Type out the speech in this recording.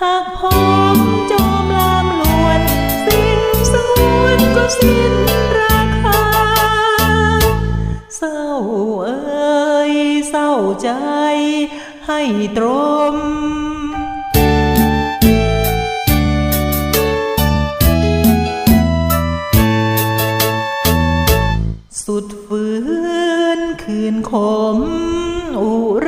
หากผมจมลามลวน สิ้นสูนก็สิ้นราคา เศร้าเอ่ยเศร้าใจให้ตรมสุดฝืนคืนขมอุร